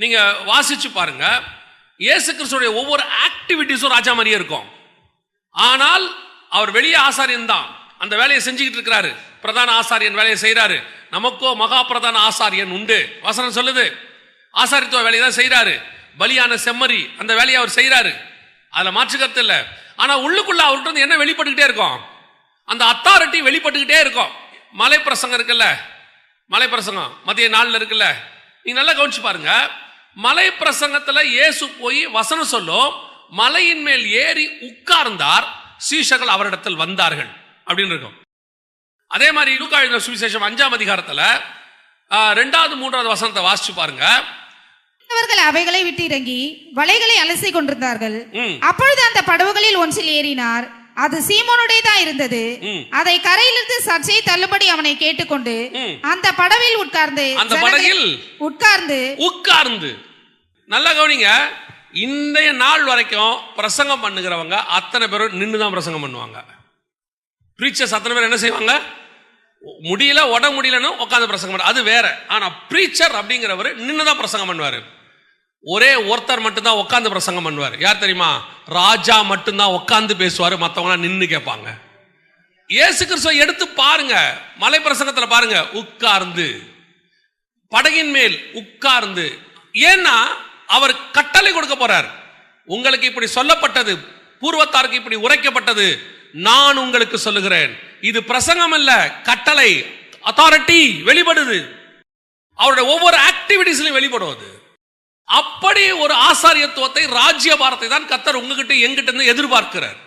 நீங்க வாசிச்சு பாருங்க. இயேசு கிறிஸ்துடைய ஒவ்வொரு ஆக்டிவிட்டிஸும் ராஜா மாதிரியே இருக்கும். ஆனால் அவர் வெளியே ஆசாரியன் தான். அந்த வேலையை செஞ்சுக்கிட்டு இருக்கிறாரு. பிரதான ஆசாரியன் வேலையை செய்கிறாரு நமக்கோ மகா பிரதான ஆசாரியன் உண்டு. வசனம் சொல்லுது. ஆசாரித்துவ வேலையை தான் செய்கிறாரு பலியான செம்மறி அந்த வேலையை அவர் செய்கிறாரு அதில் மாற்று இல்லை. ஆனால் உள்ளுக்குள்ள அவர்கிட்ட இருந்து என்ன வெளிப்பட்டுக்கிட்டே இருக்கும்? அந்த அத்தாரிட்டி வெளிப்பட்டுக்கிட்டே இருக்கும். மலை பிரசங்கம் இருக்குல்ல? மலை பிரசங்கம் மதிய நாளில் இருக்குல்ல? நீங்க நல்லா கவனிச்சு பாருங்க. மலை பிரசங்கத்துல இயேசு போய் வசனம் சொல்லும் மலையின் மேல் ஏறி உட்கார்ந்தார் சீஷர்கள் அவரிடத்தில் வந்தார்கள் அப்படின்னு இருக்கும். அதே மாதிரி லூக்கா எழுதின சுவிசேஷம் அஞ்சாம் அதிகாரத்துல ரெண்டாவது மூன்றாவது வசனத்தை வாசிச்சு பாருங்க. அவர்கள் அவைகளை விட்டு இறங்கி வலைகளை அலசி கொண்டிருந்தார்கள். அப்பொழுது அந்த படவுகளில் ஒன்றில் ஏறினார். அது சீமோனுடையதா இருந்தது. அதை கரையிலிருந்து சர்ச்சை தள்ளுபடி அவனை கேட்டுக்கொண்டு. அந்த படவில் உட்கார்ந்து அந்த படகில் உட்கார்ந்து உட்கார்ந்து. நல்லா கவனிங்க இன்றைய நாள் வரைக்கும் பிரசங்கம் பண்ணுகிறவங்க அத்தனை பேரும் நின்று தான் பிரசங்கம் பண்ணுவாங்க. ப்ரீச்சர்ஸ் அத்தனை பேர் என்ன செய்வாங்க? முடியல உட முடியலன்னு உட்காந்து பிரசங்கம் பண்ண அது வேற. ஆனா ப்ரீச்சர் அப்படிங்கிறவர் நின்று தான் பிரசங்கம் பண்ணுவாரு. ஒரே ஒருத்தர் மட்டும்தான் உட்காந்து பிரசங்கம் பண்ணுவார். யார் தெரியுமா? ராஜா மட்டும்தான் உட்காந்து பேசுவார். மற்றவங்களாம் நின்று கேட்பாங்க. இயேசு கிறிஸ்துவை எடுத்து பாருங்க. மலை பிரசங்கத்தில் பாருங்க. உட்கார்ந்து. படகின் மேல் உட்கார்ந்து. ஏன்னா அவர் கட்டளை கொடுக்க போறார். உங்களுக்கு இப்படி சொல்லப்பட்டது பூர்வத்தாருக்கு இப்படி உரைக்கப்பட்டது நான் உங்களுக்கு சொல்லுகிறேன். இது பிரசங்கம் அல்ல கட்டளை அத்தாரிட்டி வெளிப்படுது. அவருடைய ஒவ்வொரு ஆக்டிவிட்டிஸ்லையும் வெளிப்படுவது. அப்படி ஒரு ஆசாரியத்துவத்தை ராஜ்யபாரத்தை தான் கத்தர் உங்ககிட்ட எங்கிட்ட இருந்து எதிர்பார்க்கிறார்.